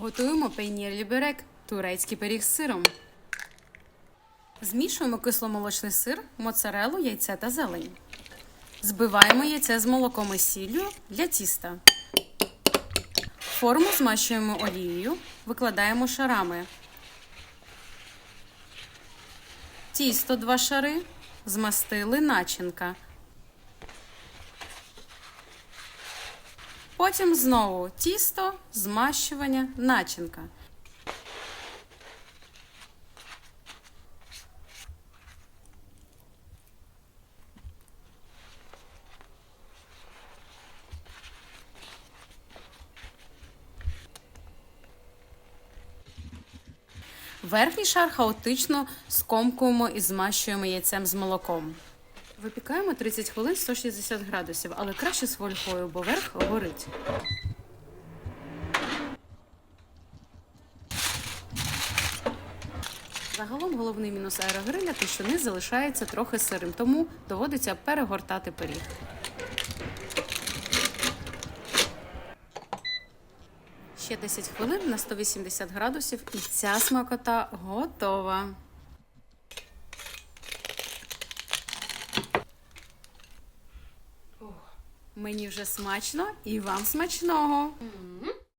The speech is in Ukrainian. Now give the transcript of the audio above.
Готуємо пейнір ліберек турецький пиріг з сиром. Змішуємо кисломолочний сир, моцарелу, яйце та зелень. Збиваємо яйце з молоком і сіллю для тіста. Форму змащуємо олією, викладаємо шарами. Тісто два шари, змастили начинка. Потім знову тісто, змащування, начинка. Верхній шар хаотично скомкуємо і змащуємо яйцем з молоком. Випікаємо 30 хвилин 160 градусів, але краще з фольгою, бо верх горить. Загалом головний мінус аерогриля те, що низ залишається трохи сирим, тому доводиться перегортати пиріг. Ще 10 хвилин на 180 градусів і ця смакота готова. Мені вже смачно і вам смачного.